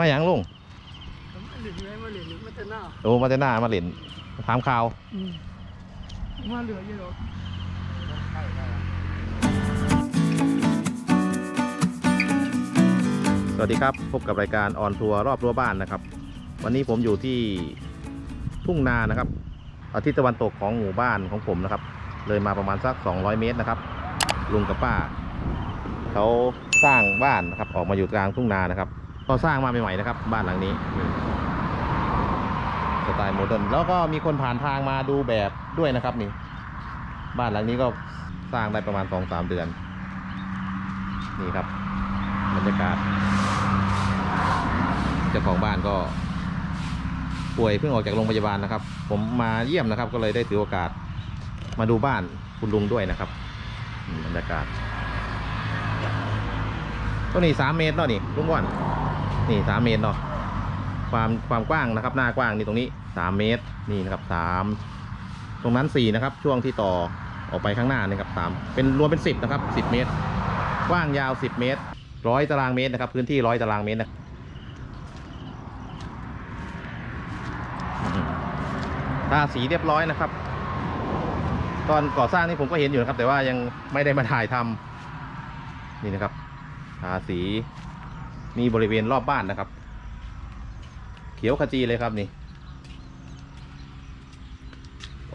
มาอย่างลุงมาเหลือไงมาเหลือมาแต่หน้าโอ้มาแต่หน้ามาเล่นถามข่าวอืมมาเหลือเยอะหรอกสวัสดีครับ พบกับรายการออนทัวร์รอบรั้วบ้านนะครับ วันนี้ผมอยู่ที่ทุ่งนานะครับอาทิตย์ตะวันตกของหมู่บ้านของผมนะครับ เลยมาประมาณสัก 200 เมตรนะครับ ลุงกับป้าเขาสร้างบ้านนะครับออกมาอยู่กลางทุ่งนานะครับ ก็สร้างมาใหม่ๆนะครับ บ้านหลังนี้สไตล์โมเดิร์นแล้วก็มีคนผ่านทางมาดูแบบด้วยนะครับนี่ บ้านหลังนี้ก็สร้างได้ประมาณ2-3เดือน นี่ครับบรรยากาศเจ้าของบ้านก็ ป่วยเพิ่งออกจากโรงพยาบาลนะครับ ผมมาเยี่ยมนะครับ ก็เลยได้ถือโอกาสมาดูบ้านคุณลุงด้วยนะครับบรรยากาศก็นี่สามเมตรเนาะนี่ลุงก่อน นี่สามเมตรเนาะความความกว้างนะครับ หน้ากว้างนี่ตรงนี้สามเมตรนี่นะครับสามตรงนั้นสี่นะครับ ช่วงที่ต่อออกไปข้างหน้านี่ครับสามเป็นรวมเป็นสิบนะครับสิบเมตร กว้างยาวสิบเมตรร้อยตารางเมตรนะครับ พื้นที่ร้อยตารางเมตรนะทาสีเรียบร้อยนะครับ ตอนก่อสร้างนี่ผมก็เห็นอยู่นะครับ แต่ว่ายังไม่ได้มาถ่ายทำนี่นะครับทาสี มีบริเวณรอบบ้านนะครับ เขียวขจีเลยครับนี่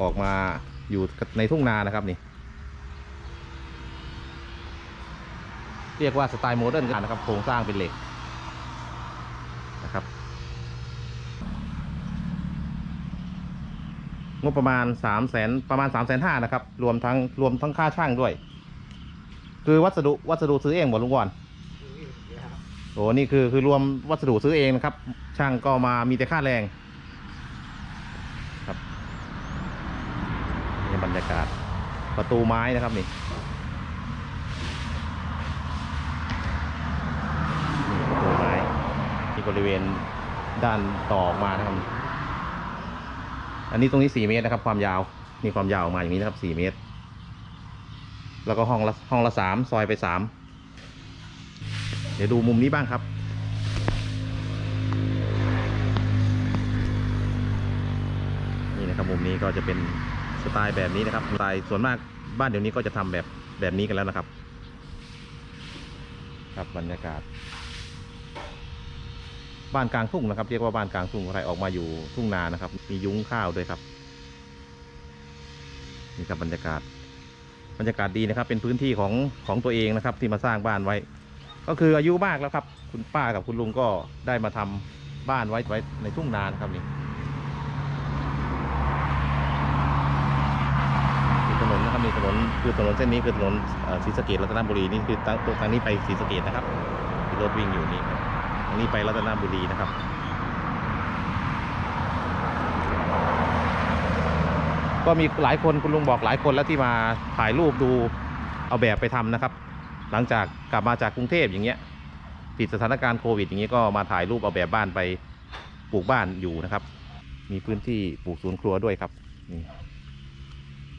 ออกมาอยู่ในทุ่งนานะครับนี่ เรียกว่าสไตล์โมเดิร์นกันนะครับ โครงสร้างเป็นเหล็กนะครับงบประมาณสามแสนประมาณสามแสนห้านะครับ รวมทั้งรวมทั้งค่าช่างด้วย คือวัสดุวัสดุซื้อเองหมดลุงวอน โอ้นี่คือคือรวมวัสดุซื้อเองนะครับ ช่างก็มามีแต่ค่าแรงครับนี่บรรยากาศประตูไม้นะครับนี่นี่ประตูไม้ที่บริเวณด้านต่อออกมานะครับ อันนี้ตรงนี้สี่เมตรนะครับ ความยาวนี่ความยาวออกมาอย่างนี้นะครับสี่เมตร แล้วก็ห้องละห้องละสามซอยไปสาม เดี๋ยวดูมุมนี้บ้างครับ นี่นะครับมุมนี้ก็จะเป็นสไตล์แบบนี้นะครับสไตล์ส่วนมากบ้านเดี๋ยวนี้ก็จะทำแบบแบบนี้กันแล้วนะครับ ครับบรรยากาศ บ้านกลางทุ่งนะครับ เรียกว่าบ้านกลางทุ่งใครออกมาอยู่ทุ่งนานะครับ มียุ้งข้าวด้วยครับนี่ครับบรรยากาศบรรยากาศดีนะครับ เป็นพื้นที่ของของตัวเองนะครับ ที่มาสร้างบ้านไว้ ก็คืออายุมากแล้วครับ คุณป้ากับคุณลุงก็ได้มาทำบ้านไว้ไว้ในทุ่งนานครับนี่มีถนนนะครับมีถนนคือถนนเส้นนี้คือถนนศรีสะเกดรัตนบุรีนี่คือตรงทางนี้ไปศรีสะเกดนะครับรถวิ่งอยู่นี่ทางนี้ไปรัตนบุรีนะครับก็มีหลายคนคุณลุงบอกหลายคนแล้วที่มาถ่ายรูปดูเอาแบบไปทำนะครับ หลังจากกลับมาจากกรุงเทพอย่างเงี้ยติดสถานการณ์โควิด อย่างเงี้ยก็มาถ่ายรูปเอาแบบบ้านไปปลูกบ้านอยู่นะครับ มีพื้นที่ปลูกสวนครัวด้วยครับนี่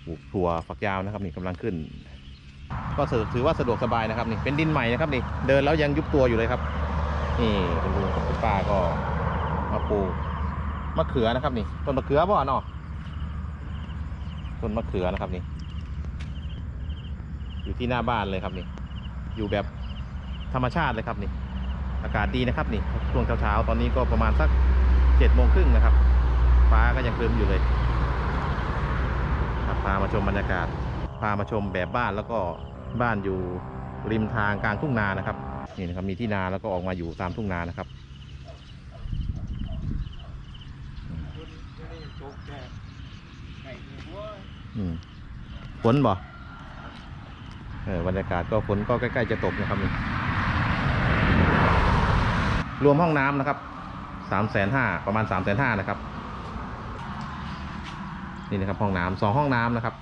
ปลูกถั่วฝักยาวนะครับนี่กำลังขึ้น ก็ถือว่าสะดวกสบายนะครับนี่เป็นดินใหม่นะครับนี่เดินแล้วยังยุบตัวอยู่เลยครับ นี่คุณลุงกับคุณป้าก็มาปลูกมะเขือนะครับนี่ต้นมะเขือบ่เนาะต้นมะเขือนะครับนี่อยู่ที่หน้าบ้านเลยครับนี่ อยู่แบบธรรมชาติเลยครับนี่ อากาศดีนะครับนี่ช่วงเช้าๆตอนนี้ก็ประมาณสักเจ็ดโมงครึ่งนะครับ ฟ้าก็ยังครึ้มอยู่เลยครับพามาชมบรรยากาศ พามาชมแบบบ้านแล้วก็บ้านอยู่ริมทางกลางทุ่งนานะครับนี่นะครับมีที่นาแล้วก็ออกมาอยู่ตามทุ่งนานะครับอืมฝนบ่เออ บรรยากาศก็ฝนก็ใกล้ๆจะตกนะครับ รวมห้องน้ำนะครับสามแสนห้าประมาณสามแสนห้านะครับ นี่นะครับห้องน้ำสองห้องน้ำนะครับ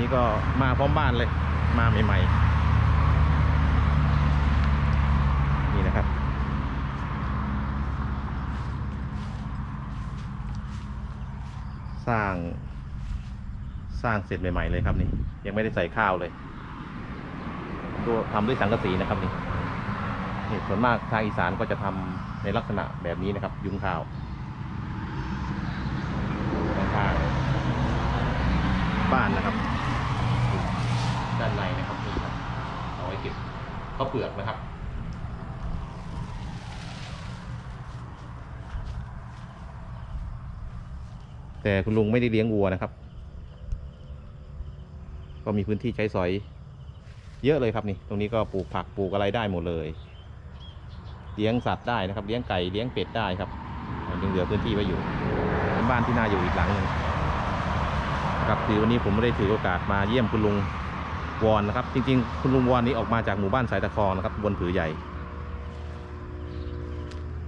นี้ก็มาพร้อมบ้านเลย มาใหม่ๆ นี่นะครับ สร้าง สร้างเสร็จใหม่ ๆ เลยครับนี่ ยังไม่ได้ใส่ข้าวเลย ตัวทำด้วยสังกะสีนะครับนี่นี่ส่วนมากทางอีสานก็จะทำในลักษณะแบบนี้นะครับ ยุงข้าวบ้านนะครับ ด้านในนะครับนี่ครับเอาไว้เก็บข้าวเปลือกนะครับแต่คุณลุงไม่ได้เลี้ยงวัวนะครับ ก็มีพื้นที่ใช้สอย เยอะเลยครับนี่ ตรงนี้ก็ปลูกผักปลูกอะไรได้หมดเลย เลี้ยงสัตว์ได้นะครับ เลี้ยงไก่เลี้ยงเป็ดได้ครับยังเหลือพื้นที่ไว้อยู่เป็นบ้านที่น่าอยู่อีกหลังนึงครับคือวันนี้ผมไม่ได้ถือโอกาสมาเยี่ยมคุณลุง วอนนะครับ จริง ๆ คุณลุงวอนนี้ออกมาจากหมู่บ้านสายตะคองนะครับบนผือใหญ่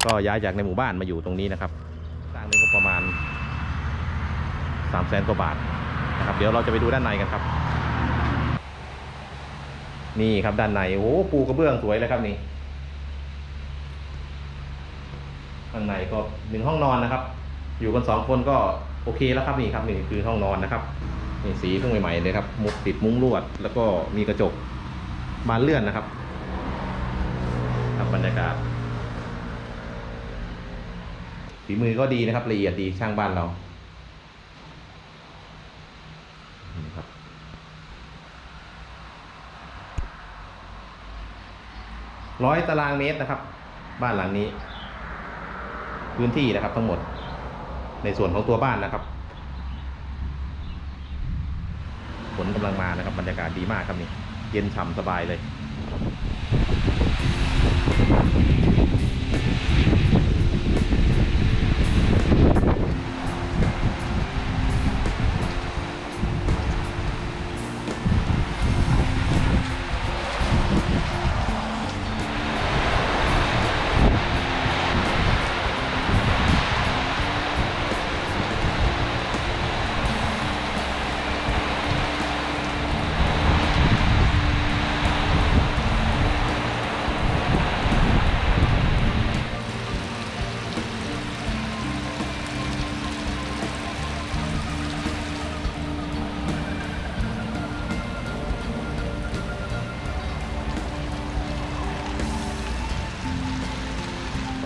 ก็ย้ายจากในหมู่บ้านมาอยู่ตรงนี้นะครับสร้างนี่ก็ประมาณสามแสนกว่าบาทนะครับ เดี๋ยวเราจะไปดูด้านในกันครับ นี่ครับด้านในโอ้โหปูกระเบื้องสวยเลยครับนี่ข้างในก็หนึ่งห้องนอนนะครับ อยู่กันสองคนก็โอเคแล้วครับนี่ครับนี่คือห้องนอนนะครับ นี่สีเพิ่งใหม่ๆเลยครับ มุกติดมุ้งลวด แล้วก็มีกระจกบานเลื่อนนะครับ ครับบรรยากาศฝีมือก็ดีนะครับละเอียดดีช่างบ้านเราครับร้อยตารางเมตรนะครับ บ้านหลังนี้ พื้นที่นะครับทั้งหมด ในส่วนของตัวบ้านนะครับ ฝนกำลังมานะครับบรรยากาศดีมากครับนี่ เย็นฉ่ำสบายเลย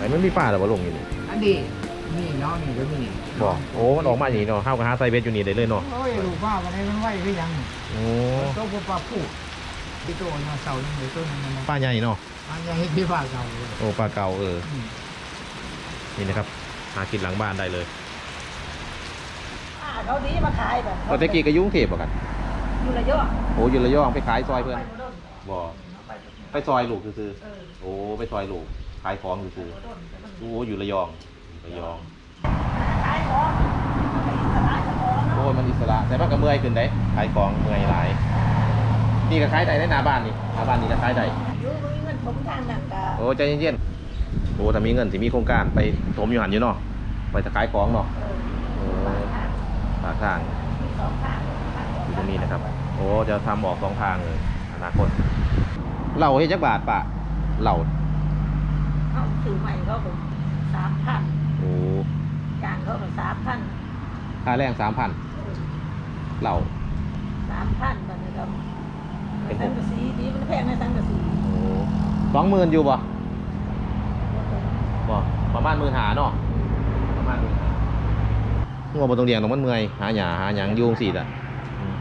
ไหนมันมีป้าหรอวะลงอยู่นี่อันนี้นี่น้องนี่ก็มีบอกโอ้มันออกมาอย่างนี้เนาะเข้ากับฮาไซเบสอยู่นี่ได้เลยเนาะโอ้ยลูกว่าวันนี้มันไหวหรือยังโอ้ต้องปลาผูกที่ตัวน่ะเสาหนึ่งหรือต้นนึงมันป้าใหญ่เนาะอันนี้ให้ที่ว่าเสาโอ้ปลาเก่าเออนี่นะครับหากินหลังบ้านได้เลยเขาดีมาขายแบบตอนตะกี้ก็ยุ่งเทพบ่กันอยู่ระยองโอ้อยืนระยองไปขายซอยเพื่อนบ่โดนบ่ไปซอยลูกซื้อเออโอ้ไปซอยลูก ขายของซื้อบ่โดนแต่มันๆโอ้อยู่ระยองระยองขายของมันก็อิสระเจ้าของโอ้เนาะยมันอิสระแต่มันก็เมื่อยขึ้นได้ขายของเมื่อยหลายนี่ก็ขายได้ในหน้าบ้านนี่หน้าบ้านนี่ก็ขายได้อยู่มีเงินผมทางนั้นก็โอ้ใจเย็นๆโอ้ถ้ามีเงินสิมีโครงการไปถมอยู่หันอยู่เนาะไปจะขายของเนาะเออโอ้บางทางปากทางมีสองทางทางอยู่ตรงนี้นะครับ โอ้จะทำออกสองทางเลยอนาคตเหล่าเฮ็ดจักบาทปะเหล่า เขาซื้อใหม่เขาก็สามพันโอ้จานเขาก็สามพันค่าแรงสามพันเหล่าสามพันตอนนี้ก็เป็นหสักงกะสีดีมันแพงในสังกะสีโอ้สองหมื่นอยู่บ่บ่ประมาณหมื่นหาเนาะประมาณหมื่นหางัวบนตรงเดียงตรงมันเมื่อยหาหยาหาหยังอยุ่จั่งสิล่ะอืม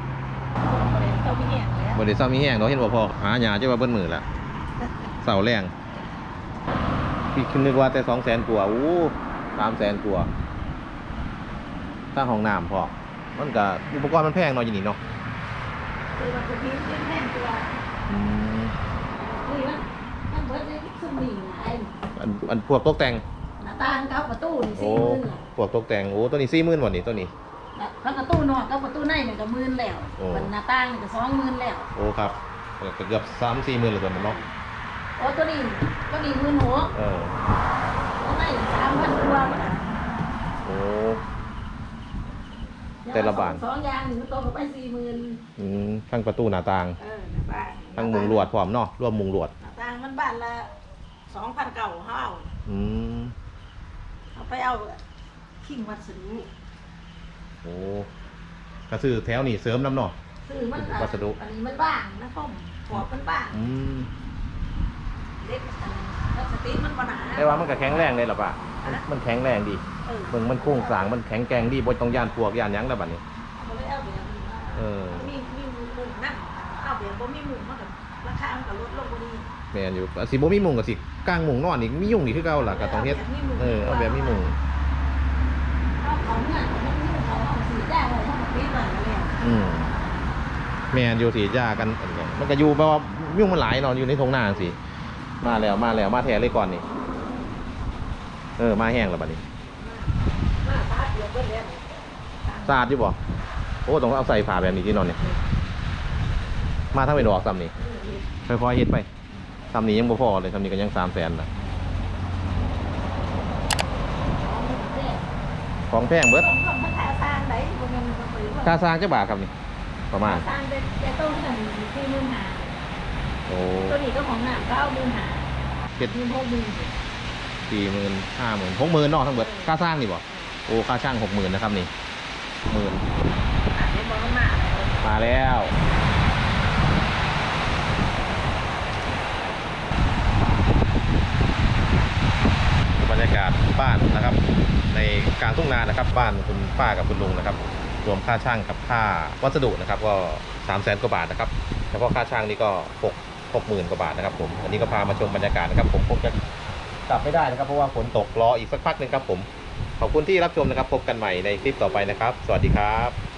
เขาไม่แห้งแล้วบริษัทมีแห้งเนาะเห็นว่าพอหาหยาจะว่าเบิ้ลมือละเสาแรง พี่คิดนึกว่าแต่สองแสนกว่าอู้สามแสนกว่าตั้งห้องน้ำพอมันก็อุปกรณ์มันแพงเนาะอย่างนี้เนาะคือมันจะมีเรื่องแห้งตัวอืมนี่มันมันเบิดได้ซึ่งนี่ไอ้อันอันพวกตกแต่งหน้าต่างเขาประตูนี่โอ้สี่หมื่นน่ะพวกตกแต่งโอ้ตัวนี้สี่หมื่นวันนี้ตัวนี้ แล้วประตูนอกกับประตูในนี่ก็หมื่นแล้วโอ้ มันหน้าต่างนี่ก็สองหมื่นแล้วโอ้ครับก็เกือบสามสี่หมื่นเลยตัวนั้นเนาะ โอ้ตัวนี้ตัวนี้หมื่นหกเออตัวในสามพันกว่าน่ะโอ้ แต่ละบานสองอย่างนี่มันโตกับไปสี่หมื่นอืมทั้งประตูหน้าต่างเออหน้าต่างทั้งมุงลวดพร้อมเนาะรวมมุงลวดหน้าต่างมันบ้านละสองพันเก่าเฮาอืมเอาไปเอาขิงวัสดุโอ้ก็ซื้อแถวนี่เสริมน้ำเนาะ ซื้อมันวัสดุ อันนี้มันบ้างนะส้มขอบมันบ้าง อืม เล็กอันนั้นแล้วสติมันปัญหาแต่ว่ามันก็แข็งแรงเลยหรอปะมันแข็งแรงดีเออมึงมันโค้งสร้างมันแข็งแกร่งดีบ่ต้องย่านปลวกย่านหยังแล้วบัดนี้เอาไปเอาเบียร์มาเออมีมีหมุมนั่งเอาเบียร์บ่มีหมุมมันก็ราคามันก็ลดลงกว่านี้แม่นอยู่สิบ่มีมุงก็สิกลางมุงนอนอีกมียุ่งอีกคือเก่าล่ะก็ต้องเฮ็ดเออเอาแบบมีมุงเอาของเนี่ยมันมีของเอาสีแดงเลยทั้งหมดนี้เลยนะเนี่ยอืมแม่นอยู่สีจ้ากันอันนี้มันก็อยู่เพราะว่ายุ่งมันหลายเนอนอยู่ในทงนาสิ มาแล้วมาแล้วมาแท้เลยก่อนนี่เออมาแห้งแล้วบัดนี้าตาเดียวก็เลี้ยงสะอาดอยู่บ่โอ้ต้องเอาใส่ผ้าแบบนี้ที่นอนเนี่ยมาทั้งเป็นดอกซ้ำนี่ค่อยๆเฮ็ดไปซ้ำนี้ยังบ่พอเลยซ้ำนี้ก็ยัง3 0 0 0 0นละของแพงเบิดผมก็มาถ่านเงินบนปืนค่าสร้างจักบาทครับนี่ประมาณสร้างเป็นเป็นต้นที่หนึ่งที่มื่นหา โอ้ตัวนี้ก็ของหนักก็เอามื่นหาเจ็ดมีพวกมือสี่หมื่นห้าหมื่นหกหมื่นเนาะทั้งเบิดค่าสร้างนี่บ่โอ้ค่าช่างหกหมื่นนะครับนี่หมื่นอะเดี๋ยวบอกมันมาอะไรมาแล้วบรรยากาศบ้านนะครับ ในกลางทุ่งนานะครับ บ้านคุณป้ากับคุณลุงนะครับ รวมค่าช่างกับค่าวัสดุนะครับ ก็สามแสนกว่าบาทนะครับเฉพาะค่าช่างนี่ก็หก หกหมื่นกว่าบาทนะครับผมอันนี้ก็พามาชมบรรยากาศนะครับผมคงจะกลับไม่ได้นะครับ เพราะว่าฝนตกรออีกสักพักหนึ่งครับผมขอบคุณที่รับชมนะครับ พบกันใหม่ในคลิปต่อไปนะครับ สวัสดีครับ